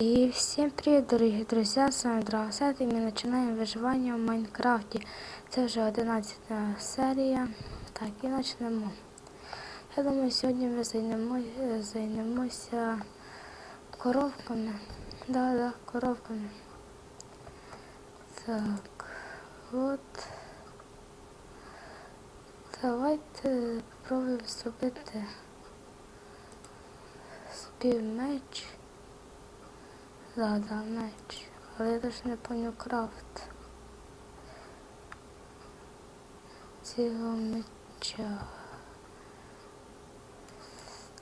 И всем привет, дорогі друзі, з вами Драгосет, і ми починаємо виживання в Майнкрафті. Це вже 11 серія. Так, і почнемо. Я думаю, сьогодні ми займемо, займемося коровками. Да, да, коровками. Так, от. Давайте спробуємо зробити собі меч. Да, да, меч. Але я теж не поняв крафт. Цього меча.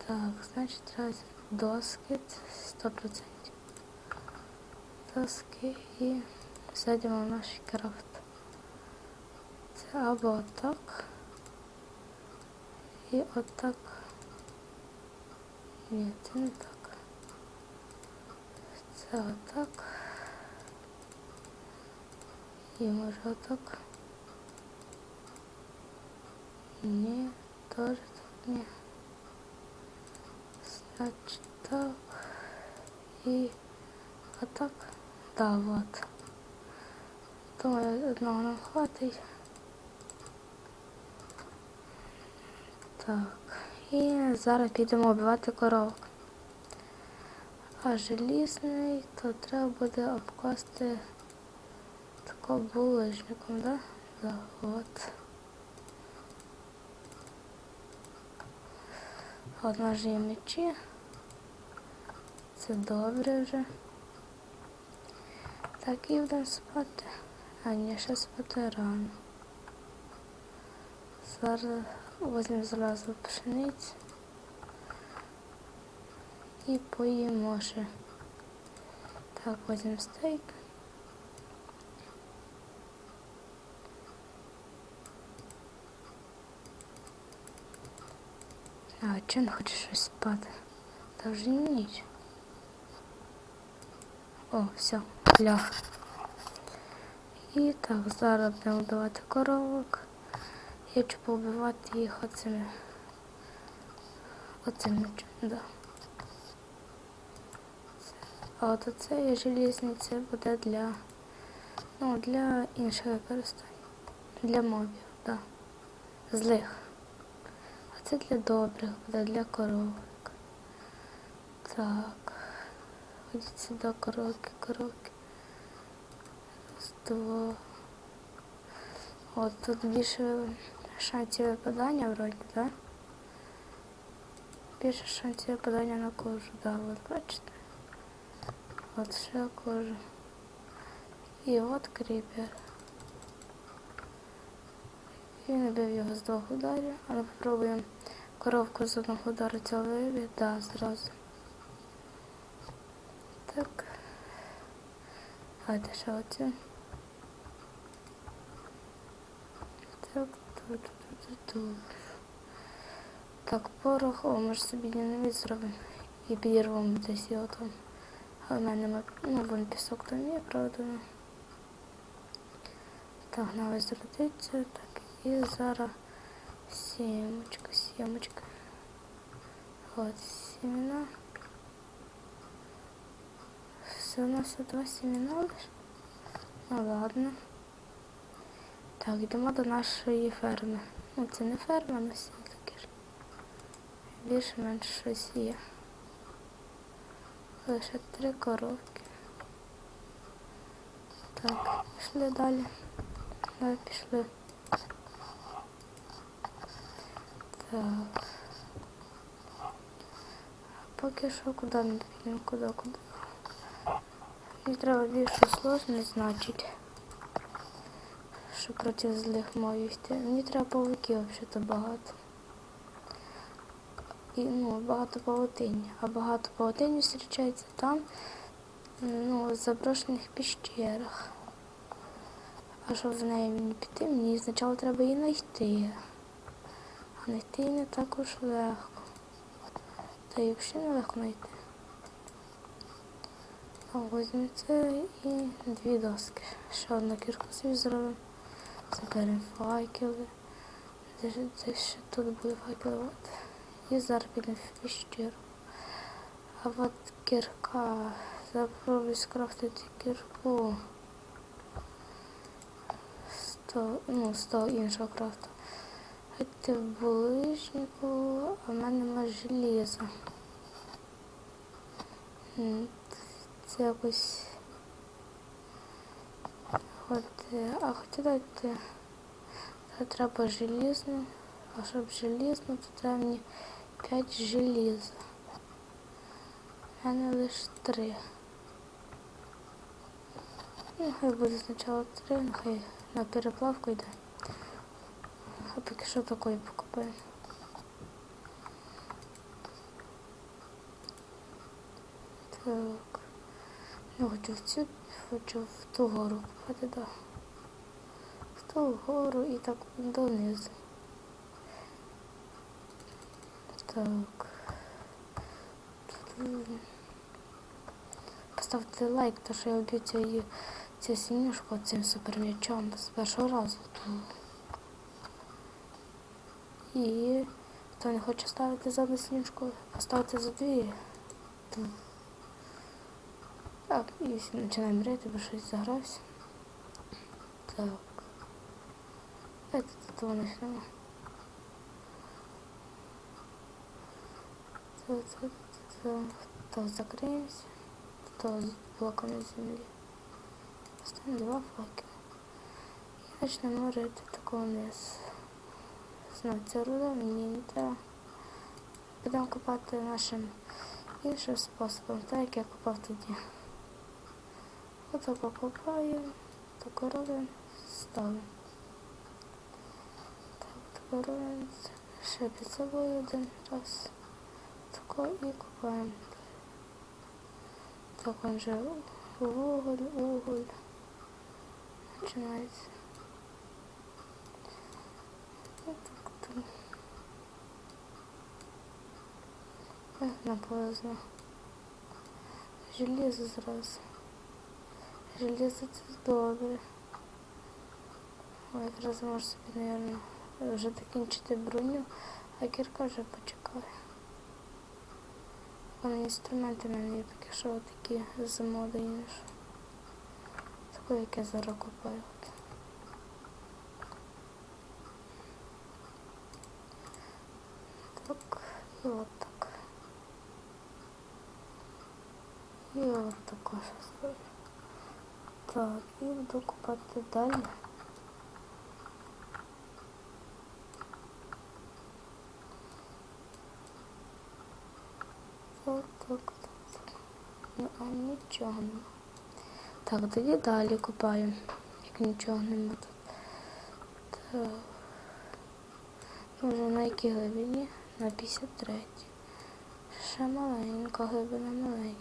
Так, значить треба доски, це 100%. Доски і садимо наш крафт. Це або отак. І отак. Ні, це не так. Це отак. І може отак. Ні, теж так ні. Значить так. І отак. Да, вот. Думаю, одного нам хватить. Так. І зараз підемо оббивати коровок. А желізний, то треба буде обкласти тако булижником, да? Да, от. От наші є мечі. Це добре вже. Так і будемо спати. А ні, ще спати рано. Зараз візьмемо зразу пшеницю. І поїмо ще. Так, возьмем стейк. А, чи не хочеш щось спати? Та вже ніч. О, все, ляг. І так, зараз будемо давати коровок. Я хочу побивати їх оцими. Оцим, да. А от оце желізний це буде для ну, для інших використань. Для мобів, так. Да. Злих. А це для добрих буде, для коровок. Так. Ходіть сюди, коровки, коровки. Раз, два. От тут більше шансів випадання вроді, так? Да? Більше шансів випадання на кожу, да, от бачите. От ще кожа. І от кріпер. Він бив його з двох ударів, але попробуємо коровку з одного удару цього вибити. Да, зразу. Так. Давайте ще оцю. Так, тут, тут, тут. Так, порох, о, може собі динаміт зробимо. І підірвемо десь його там. А в мене ну, вон пісок там є, правда. Так, на ось зродиться. Так, і зараз сімочка, сімочка. От сімена. Все у нас два сімена лише. Ну ладно. Так, йдемо до нашої ферми. Ну це не ферма, але все таки ж. Більш-менш щось є. Лише три коровки. Так, пішли далі. Давай пішли. Так. Поки що куди ми підемо, куди, куди. Мені треба більше сложність, значить. Щоб проти злих мовів йти. Мені треба павуків взагалі багато. І ну, багато павутиння. А багато павутиння зустрічається там, ну, в заброшених піщерах. А щоб в неї мені піти, мені спочатку треба її знайти. А знайти її не так уж легко. Та її взагалі не легко знайти. А візьмемо це і дві доски. Ще одну кірку собі зробимо. Заберемо факели. Десь, десь ще тут буде факел. От. І зараз підемо в піщеру. А от кірка спробую скрафтити кірку. Того, ну, того іншого крафту. Хоча в булижнику, а в мене нема желіза. Це якось. От, а хоча дайте. Треба желізну. А щоб желізну, то треба мені 5 желіза. У мене лише 3. Ну, хай буде спочатку 3, нехай на переплавку йде. А поки що такої покупаємо. Так. Я хочу в цю, хочу в ту гору купати, да. В ту гору і так донизу. Так. Поставте лайк, то що я вб'ю цю, цю синюшку цим суперм'ячом з першого разу. І хто не хоче ставити за одну синюшку, поставте за дві. Так, і починаємо мріяти, бо щось загрався. Так. Давайте тут того почнемо. Це, це, це, то закриємося, то з блоками землі. Поставимо два факела. І почнемо рити тако вниз. Знов це руда мені не треба. Будемо копати нашим іншим способом, так як я копав тоді. Отако копаємо, тако робимо, ставимо. Так, тако робимо, ще під один раз. Тако і копаємо. Так он же уголь. Починається. Ех, нам. Железо зразу. Железо це добре. Ой, якраз можу собі, мабуть, вже закінчити броню, а кірка вже почекає. Вони інструменти в мене є поки що такі з моди ніж. Таке, яке я зараз купаю. Так, і от так. І от також. Так, і буду купати далі. Так, так, так. Ну, а нічого нема. Так, тоді далі купаю, як нічого нема тут. Так. Може на якій глибині? На 53. Ще маленька глибина маленька.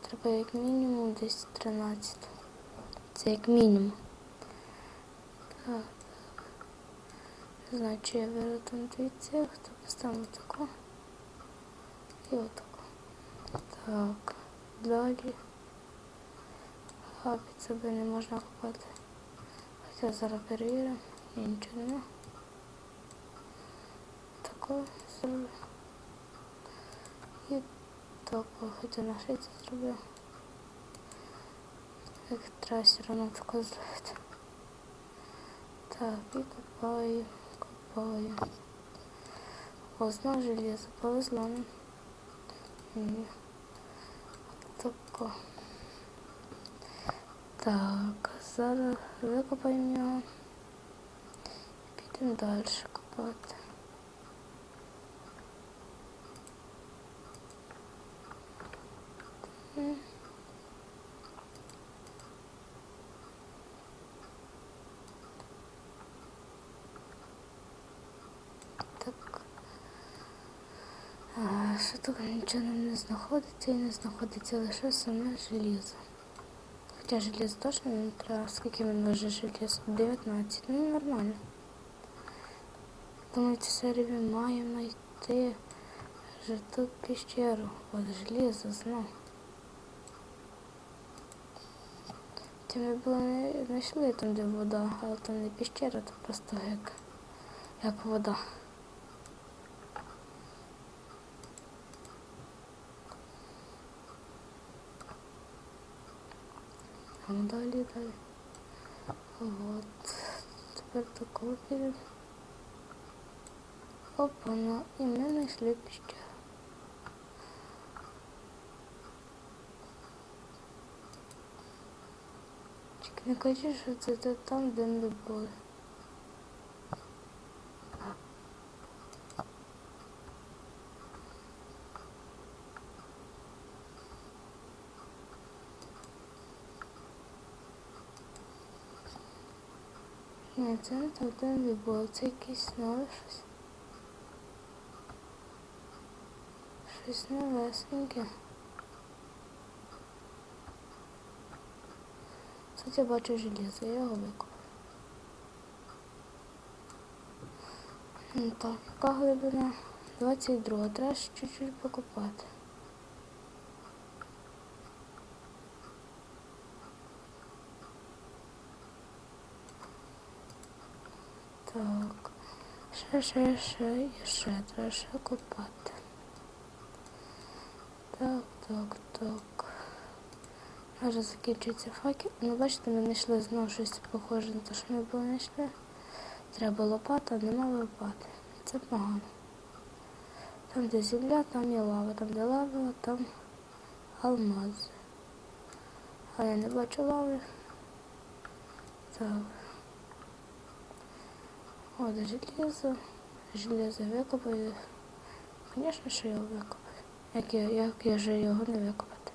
Треба як мінімум десь 13. Це як мінімум. Так. Не знаю, чи я беру там дві цих, то поставимо таку. І отаку. Так. Далі. А під себе не можна купати. Хоча зараз перевіримо. Ні, нічого нема. Таку зроблю. І таку, хоча на шиці зроблю. Як треба все одно таку зробити. Так, і копаю, копаю. О, знову железо, повезло нам. Ні. Тако. Так, зараз викопаємо його. Підемо далі копати. Тут нічого не знаходиться і не знаходиться лише саме желізо. Хоча желізо точно не треба. Скільки мені вже желізо? 19. Ну нормально. Цю серію ми маємо йти вже ту піщеру. От желізо знов. Це ми були не, не йшли там, де вода, але там не піщера, то просто як, як вода. далі, далі. Вот. Тепер такого перед. Опа, ну і ми знайшли піщеру. Тільки не кажи, що це те там, де ми були. Ні, це не так, де ми це якесь нове щось. Щось новесеньке. Кстати, я бачу железо, я його викопаю. М, Так, яка глибина? 22. Треба чуть-чуть покопати. Так. Ще, ще, ще і ще. Треба ще копати. Так, так, так. Зараз закінчується факел. Ну, бачите, ми знайшли знову щось похоже на те, що ми були знайшли. Треба лопата, а нема лопати. Це погано. Там, де земля, там є лава. Там, де лава, там алмази. А я не бачу лави. Так. От железо. Железо викопаю. Звісно, що його викопаю. Як я, як я же його не викопати.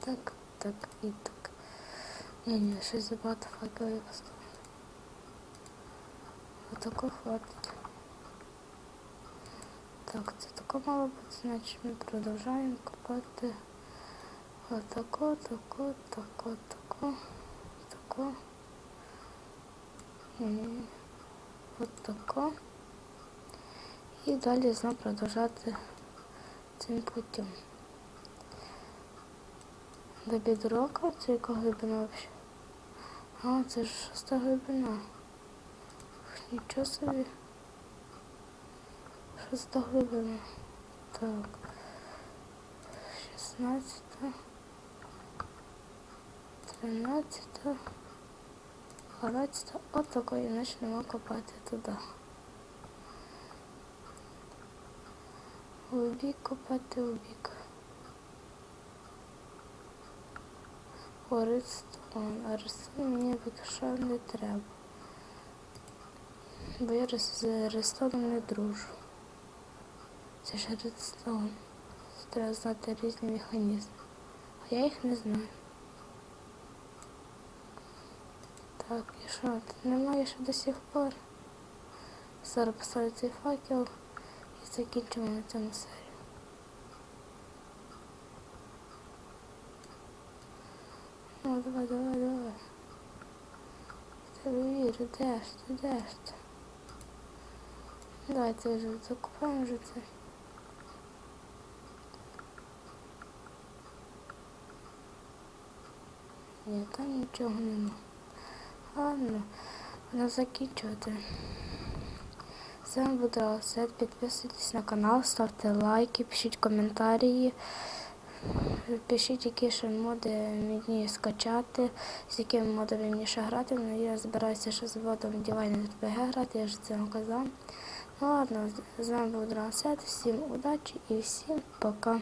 Так, так і так. Ні, ні, щось забагато факелів поставив. Отако хватить. Так, це тако мало бути, значить ми продовжуємо копати. Отако, тако, тако, тако, тако. Отако. І далі знову продовжати цим путем. До бідрока, це яка глибина взагалі? А, це ж шоста глибина. Нічого собі. Шоста глибина. Так. Шістнадцята. Тринадцята. Дванадцята. От такої почнемо копати туди. У бік копати у бік. Редстоун. А мені що не треба. Бо я з редстоуном не дружу. Це ж редстоун. Треба знати різні механізми. А я їх не знаю. Так, і що? Тут немає ще до сих пор. Зараз поставлю цей факел і закінчимо на цьому серію. Ну, давай, давай, давай. Я тебе вірю, де ж ти, де ж ти? Давайте вже закупаємо вже це. Ні, там нічого нема. Ладно, вона закінчувати. З вами буде Алсет. Підписуйтесь на канал, ставте лайки, пишіть коментарі. Пишіть, які ще моди мені скачати, з якими модами мені ще грати. Ну, я збираюся ще з водом Divine RPG грати, я ж це вам казав. Ну ладно, з вами був Дрансет. Всім удачі і всім пока.